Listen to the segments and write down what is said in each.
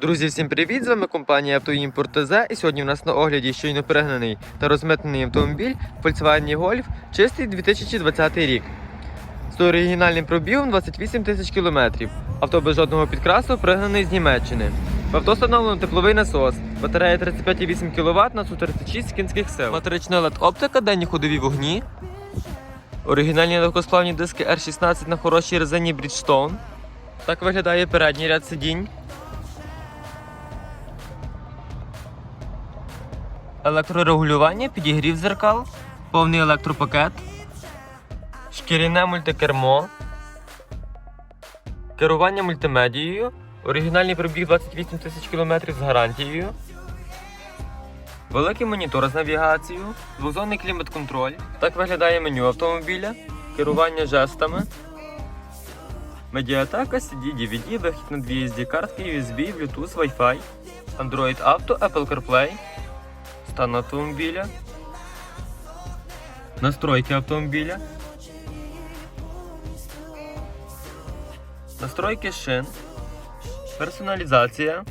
Друзі, всім привіт! З вами компанія Автоімпорт ТЗ. І сьогодні в нас на огляді щойно перегнаний та розмитнений автомобіль Volkswagen Golf чистий 2020 рік. З оригінальним пробігом 28 тисяч кілометрів. Авто без жодного підкрасу пригнаний з Німеччини. В авто встановлено тепловий насос, батарея 35,8 кВт на 136 кінських сил. Матрична LED оптика, денні ходові вогні. Оригінальні легкосплавні диски R16 на хорошій резині Bridgestone. Так виглядає передній ряд сидінь. електрорегулювання, підігрів зеркал, повний електропакет, шкіряне мультикермо, керування мультимедією, оригінальний пробіг 28 тисяч кілометрів з гарантією, великий монітор з навігацією, двозонний клімат-контроль. Так виглядає меню автомобіля, керування жестами. Медіатека, CD, DVD, вихід на дві SD картки, USB, Bluetooth, Wi-Fi, Android Auto, Apple CarPlay, стан автомобіля, настройки автомобіля, настройки шин, персоналізація,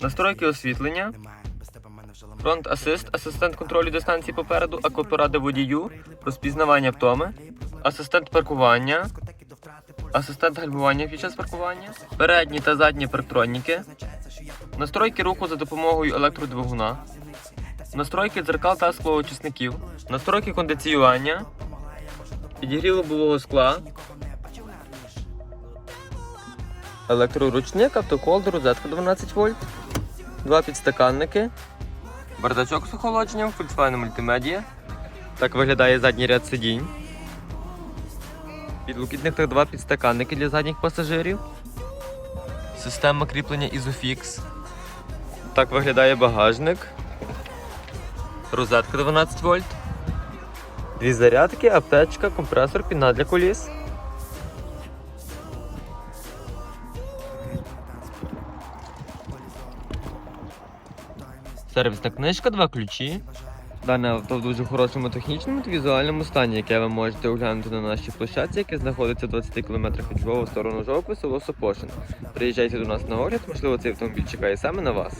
настройки освітлення, фронт асист, асистент контролю дистанції попереду, аквапоради водію, розпізнавання втоми, асистент паркування. Асистент гальмування під час паркування, передні та задні парктроніки, настройки руху за допомогою електродвигуна, настройки дзеркал та склоочисників, настройки кондиціювання, підігрів лобового скла, електроручник, автоколд, розетка 12 вольт, два підстаканники, бардачок з охолодженням, Volkswagen мультимедіа. Так виглядає задній ряд сидінь. Підлокітник та два підстаканники для задніх пасажирів. Система кріплення Isofix. Так виглядає багажник. Розетка 12 вольт. Дві зарядки, аптечка, компресор, піна для коліс. Сервісна книжка, два ключі. Дане авто в дуже хорошому технічному та візуальному стані, яке ви можете оглянути на нашій площадці, яка знаходиться 20 км від Львова в сторону Жовпи, село Сопошин. Приїжджайте до нас на огляд, можливо, цей автомобіль чекає саме на вас.